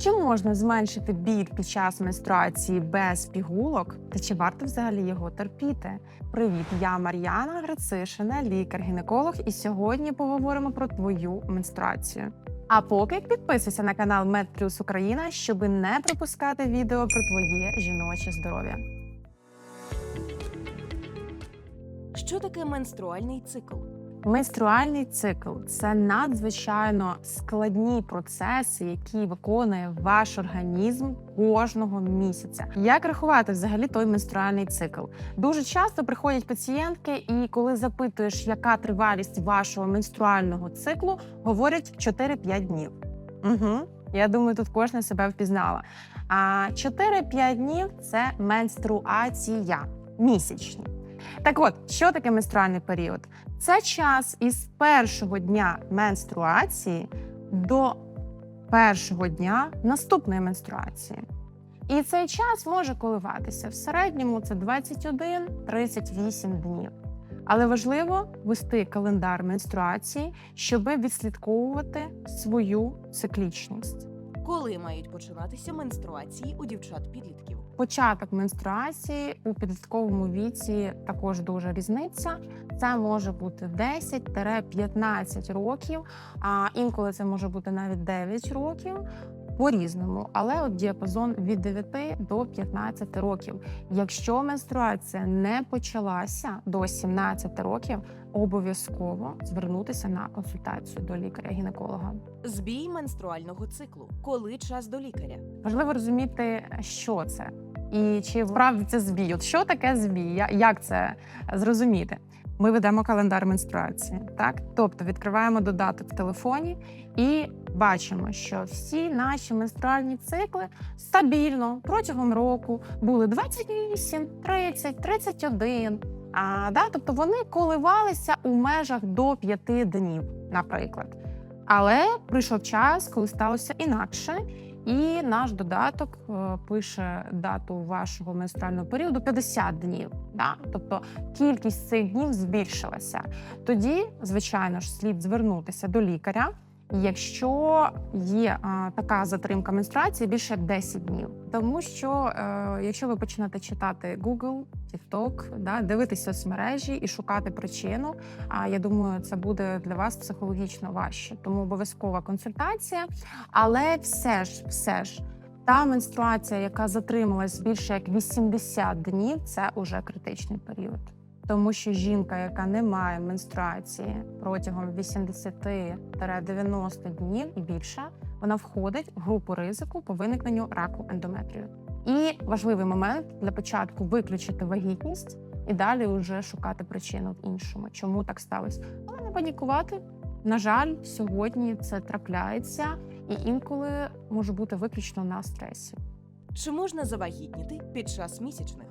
Чи можна зменшити біль під час менструації без пігулок? Та чи варто взагалі його терпіти? Привіт, я Мар'яна Грицишина, лікар-гінеколог, і сьогодні поговоримо про твою менструацію. А поки підписуйся на канал MedPlus Україна, щоб не пропускати відео про твоє жіноче здоров'я. Що таке менструальний цикл? Менструальний цикл це надзвичайно складні процеси, які виконує ваш організм кожного місяця. Як рахувати взагалі той менструальний цикл? Дуже часто приходять пацієнтки, і коли запитуєш, яка тривалість вашого менструального циклу, говорять 4-5 днів. Угу. Я думаю, тут кожна себе впізнала. А 4-5 днів це менструація місячні. Так от, що таке менструальний період? Це час із першого дня менструації до першого дня наступної менструації. І цей час може коливатися. В середньому це 21-38 днів. Але важливо вести календар менструації, щоб відслідковувати свою циклічність. Коли мають починатися менструації у дівчат-підлітків? Початок менструації у підлітковому віці також дуже різниця. Це може бути 10-15 років, а інколи це може бути навіть 9 років. По-різному, але от діапазон від 9 до 15 років. Якщо менструація не почалася до 17 років, обов'язково звернутися на консультацію до лікаря-гінеколога. Збій менструального циклу. Коли час до лікаря? Важливо розуміти, що це і чи справді це збій. От що таке збій? Як це зрозуміти? Ми ведемо календар менструації, так тобто відкриваємо додаток в телефоні і бачимо, що всі наші менструальні цикли стабільно протягом року були 28, 30, 31. А, да, тобто вони коливалися у межах до 5 днів, наприклад. Але прийшов час, коли сталося інакше, і наш додаток е, пише дату вашого менструального періоду 50 днів. Да? Тобто кількість цих днів збільшилася. Тоді, звичайно ж, слід звернутися до лікаря. Якщо є а, така затримка менструації більше як 10 днів, тому що е, якщо ви почнете читати Google, TikTok, да, дивитися соцмережі і шукати причину, а я думаю, це буде для вас психологічно важче, тому обов'язкова консультація. Але все ж, все ж, та менструація, яка затрималась більше як 80 днів, це уже критичний період. Тому що жінка, яка не має менструації протягом 80-90 днів і більше, вона входить в групу ризику по виникненню раку ендометрію. І важливий момент для початку виключити вагітність і далі вже шукати причину в іншому, чому так сталося. Але не панікувати. На жаль, сьогодні це трапляється і інколи може бути виключно на стресі. Чи можна завагітніти під час місячних?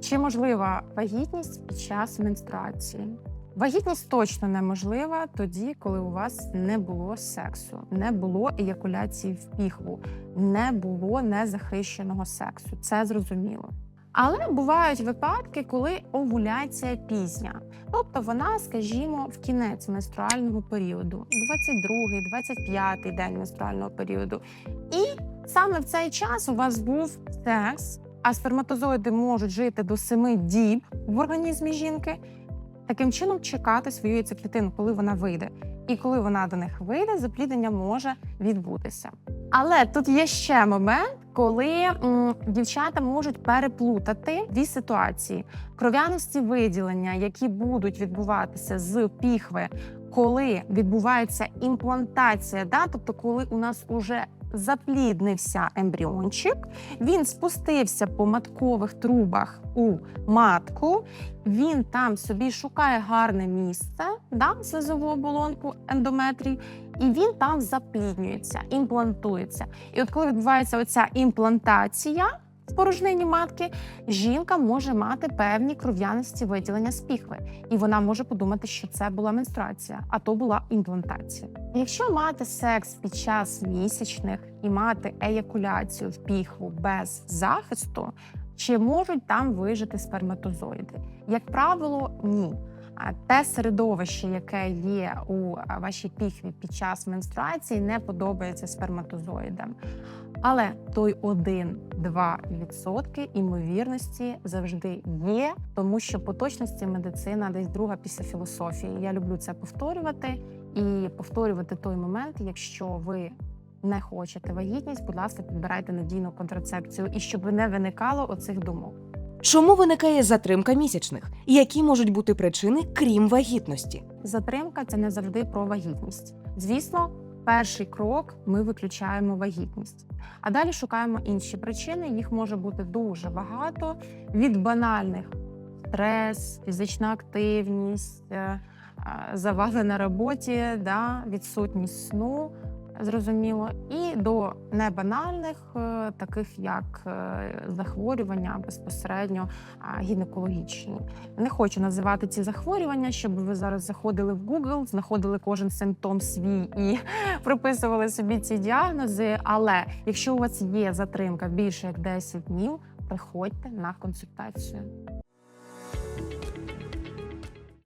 Чи можлива вагітність під час менструації? Вагітність точно неможлива тоді, коли у вас не було сексу, не було еякуляції в піхву, не було незахищеного сексу. Це зрозуміло. Але бувають випадки, коли овуляція пізня, тобто вона, скажімо, в кінець менструального періоду, 22-25 день менструального періоду. І саме в цей час у вас був секс, а сперматозоїди можуть жити до 7 діб в організмі жінки. Таким чином чекати свою яйцеклітину, коли вона вийде. І коли вона до них вийде, запліднення може відбутися. Але тут є ще момент, коли м, дівчата можуть переплутати дві ситуації: кров'яності виділення, які будуть відбуватися з піхви, коли відбувається імплантація, да? тобто коли у нас уже запліднився ембріончик, він спустився по маткових трубах у матку. Він там собі шукає гарне місце, да, слизову оболонку, ендометрій, і він там запліднюється, імплантується. І от коли відбувається оця імплантація в порожнині матки, жінка може мати певні кров'яності виділення з піхви, і вона може подумати, що це була менструація, а то була імплантація. Якщо мати секс під час місячних і мати еякуляцію в піхву без захисту, чи можуть там вижити сперматозоїди? Як правило, ні. Те середовище, яке є у вашій піхві під час менструації, не подобається сперматозоїдам. Але той 1-2% імовірності завжди є, тому що по точності медицина десь друга після філософії. Я люблю це повторювати і повторювати той момент, якщо ви не хочете вагітність, будь ласка, підбирайте надійну контрацепцію і щоб не виникало оцих думок. Чому виникає затримка місячних? Які можуть бути причини, крім вагітності? Затримка це не завжди про вагітність. Звісно, перший крок ми виключаємо вагітність, а далі шукаємо інші причини. Їх може бути дуже багато від банальних стрес, фізична активність, е, е, завали на роботі, да, відсутність сну. Зрозуміло, і до небанальних, е, таких як е, захворювання безпосередньо гінекологічні. Не хочу називати ці захворювання, щоб ви зараз заходили в Google, знаходили кожен симптом свій і приписували собі ці діагнози. Але якщо у вас є затримка більше як 10 днів, приходьте на консультацію.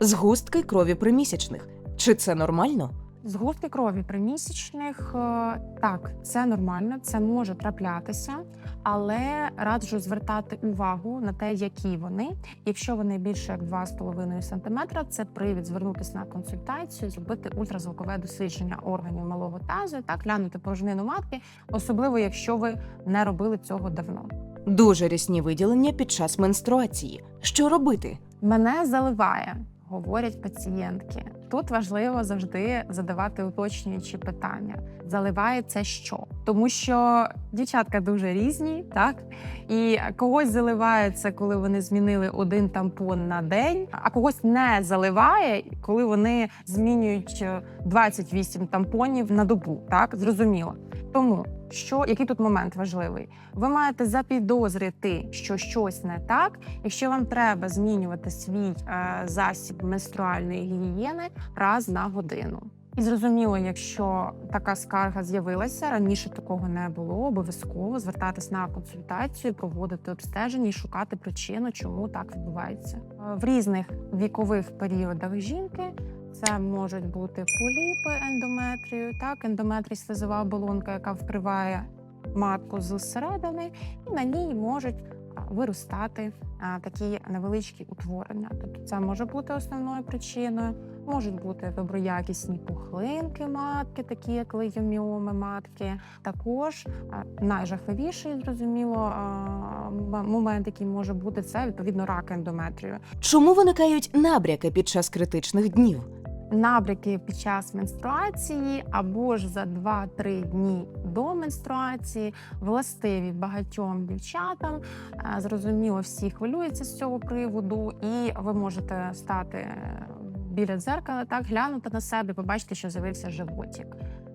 Згустки крові при місячних. Чи це нормально? Згустки крові при місячних е, так, це нормально, це може траплятися, але раджу звертати увагу на те, які вони. Якщо вони більше як 2,5 см, це привід звернутися на консультацію, зробити ультразвукове дослідження органів малого тазу, так глянути порожнину матки, особливо якщо ви не робили цього давно. Дуже рясні виділення під час менструації. Що робити? Мене заливає, говорять пацієнтки. Тут важливо завжди задавати уточнюючі питання. Заливає це що? Тому що дівчатка дуже різні, так і когось заливає це, коли вони змінили один тампон на день, а когось не заливає, коли вони змінюють е, 28 тампонів на добу. Так зрозуміло. Тому що який тут момент важливий? Ви маєте запідозрити, що щось не так, якщо вам треба змінювати свій е, засіб менструальної гігієни раз на годину. І зрозуміло, якщо така скарга з'явилася раніше такого не було, обов'язково звертатись на консультацію, проводити обстеження і шукати причину, чому так відбувається. Е, В різних вікових періодах жінки це можуть бути поліпи ендометрію, так ендометрій слизова оболонка, яка вкриває матку зсередини, і на ній можуть виростати такі невеличкі утворення. Тобто це може бути основною причиною. Можуть бути доброякісні пухлинки матки, такі як лейоміоми матки. Також найжахливіший, зрозуміло, момент, який може бути, це відповідно рак ендометрію. Чому виникають набряки під час критичних днів? Набряки під час менструації або ж за 2-3 дні до менструації властиві багатьом дівчатам. Е, Зрозуміло, всі хвилюються з цього приводу, і ви можете стати е, біля дзеркала, так глянути на себе, побачити, що з'явився животик.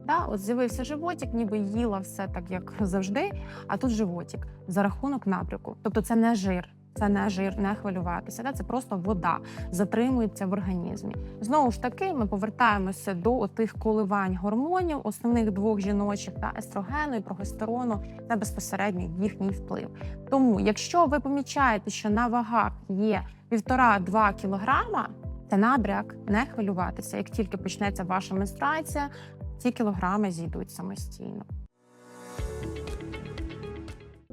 Да, от з'явився животик, ніби їла все так, як завжди. А тут животик за рахунок набряку. Тобто це не жир, це не жир, не хвилюватися. Це просто вода затримується в організмі. Знову ж таки, ми повертаємося до тих коливань гормонів, основних двох жіночих та естрогену і прогестерону та безпосередньо їхній вплив. Тому, якщо ви помічаєте, що на вагах є 1,5-2 кілограма, це набряк, не хвилюватися. Як тільки почнеться ваша менструація, ці кілограми зійдуть самостійно.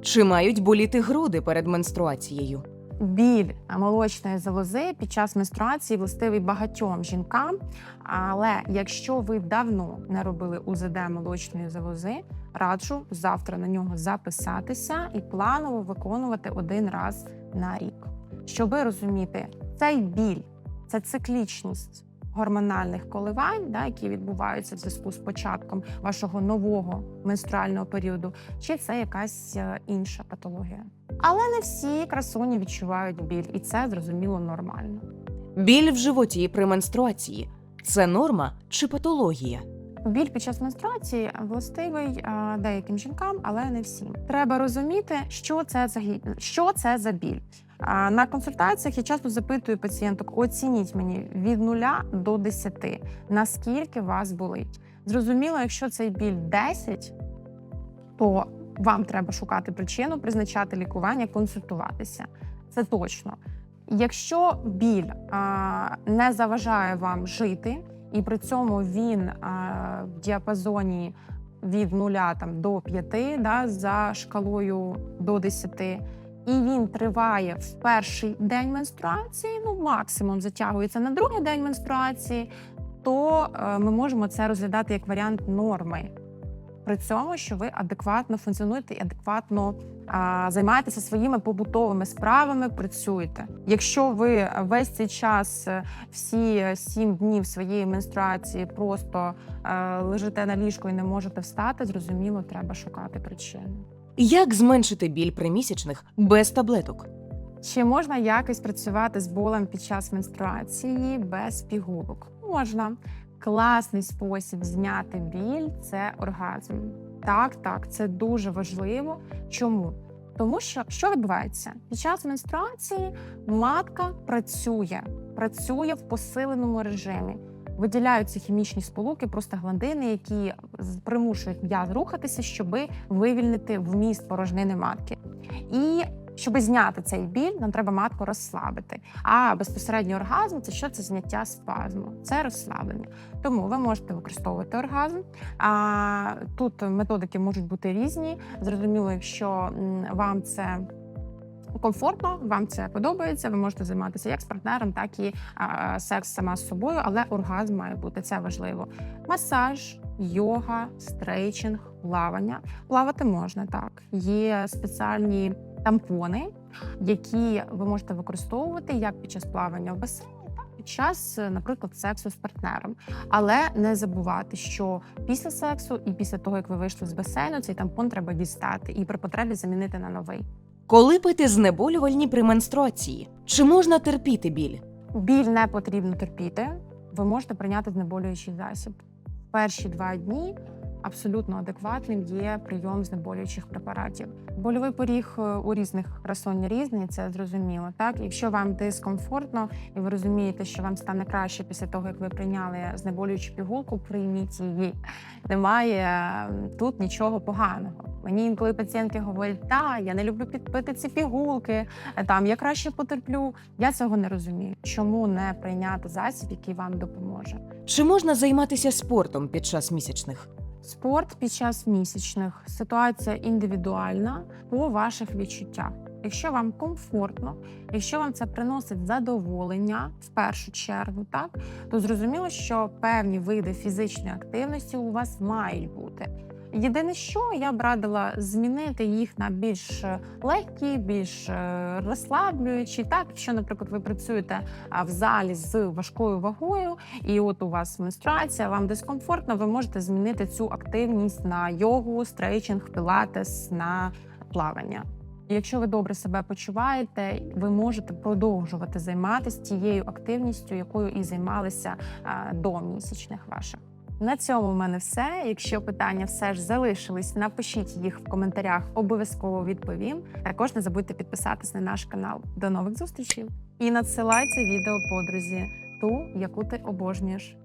Чи мають боліти груди перед менструацією? Біль молочної залози під час менструації властивий багатьом жінкам. Але якщо ви давно не робили УЗД молочної залози, раджу завтра на нього записатися і планово виконувати один раз на рік. Щоби розуміти, цей біль це циклічність гормональних коливань, да, які відбуваються в зв'язку з початком вашого нового менструального періоду, чи це якась е, інша патологія. Але не всі красуні відчувають біль, і це зрозуміло нормально. Біль в животі при менструації це норма чи патологія? Біль під час менструації властивий е, деяким жінкам, але не всім. Треба розуміти, що це за що це за біль. На консультаціях я часто запитую пацієнток: оцініть мені від 0 до 10, наскільки вас болить. Зрозуміло, якщо цей біль 10, то вам треба шукати причину, призначати лікування, консультуватися. Це точно. Якщо біль а, не заважає вам жити, і при цьому він а, в діапазоні від 0 там, до 5 да, за шкалою до 10, і він триває в перший день менструації, ну максимум затягується на другий день менструації, то е, ми можемо це розглядати як варіант норми. При цьому, що ви адекватно функціонуєте і адекватно а, займаєтеся своїми побутовими справами, працюєте. Якщо ви весь цей час, е, всі сім днів своєї менструації, просто е, лежите на ліжку і не можете встати, зрозуміло, треба шукати причини. Як зменшити біль при місячних без таблеток? Чи можна якось працювати з болем під час менструації без пігулок? Можна. Класний спосіб зняти біль це оргазм. Так, так, це дуже важливо. Чому? Тому що що відбувається під час менструації матка працює, працює в посиленому режимі. Виділяються хімічні сполуки, простагландини, які примушують м'яз рухатися, щоб вивільнити вміст порожнини матки. І щоб зняти цей біль, нам треба матку розслабити. А безпосередньо оргазм це що це зняття спазму, це розслаблення. Тому ви можете використовувати оргазм. А тут методики можуть бути різні. Зрозуміло, якщо вам це. Комфортно, вам це подобається. Ви можете займатися як з партнером, так і секс сама з собою, але оргазм має бути це важливо. Масаж, йога, стрейчинг, плавання. Плавати можна так. Є спеціальні тампони, які ви можете використовувати як під час плавання в басейні, під час, наприклад, сексу з партнером. Але не забувати, що після сексу і після того, як ви вийшли з басейну, цей тампон треба дістати і при потребі замінити на новий. Коли пити знеболювальні при менструації? Чи можна терпіти біль? Біль не потрібно терпіти. Ви можете прийняти знеболюючий засіб. Перші два дні абсолютно адекватним є прийом знеболюючих препаратів. Больовий поріг е, у різних красонь різний, це зрозуміло. Так, якщо вам дискомфортно і ви розумієте, що вам стане краще після того, як ви прийняли знеболюючу пігулку, прийміть її. Немає е, тут нічого поганого. Мені інколи пацієнтки говорять, та я не люблю підпити ці пігулки, е, там я краще потерплю. Я цього не розумію. Чому не прийняти засіб, який вам допоможе? Чи можна займатися спортом під час місячних? Спорт під час місячних ситуація індивідуальна по ваших відчуттях. Якщо вам комфортно, якщо вам це приносить задоволення в першу чергу, так то зрозуміло, що певні види фізичної активності у вас мають бути. Єдине, що я б радила змінити їх на більш е, легкі, більш е, розслаблюючі. Так, якщо, наприклад, ви працюєте в залі з важкою вагою, і от у вас менструація, вам дискомфортно, ви можете змінити цю активність на йогу, стрейчинг, пілатес, на плавання. Якщо ви добре себе почуваєте, ви можете продовжувати займатися тією активністю, якою і займалися до місячних ваших. На цьому в мене все. Якщо питання все ж залишились, напишіть їх в коментарях, обов'язково відповім. Також не забудьте підписатись на наш канал. До нових зустрічей і надсилай це відео подрузі, ту, яку ти обожнюєш.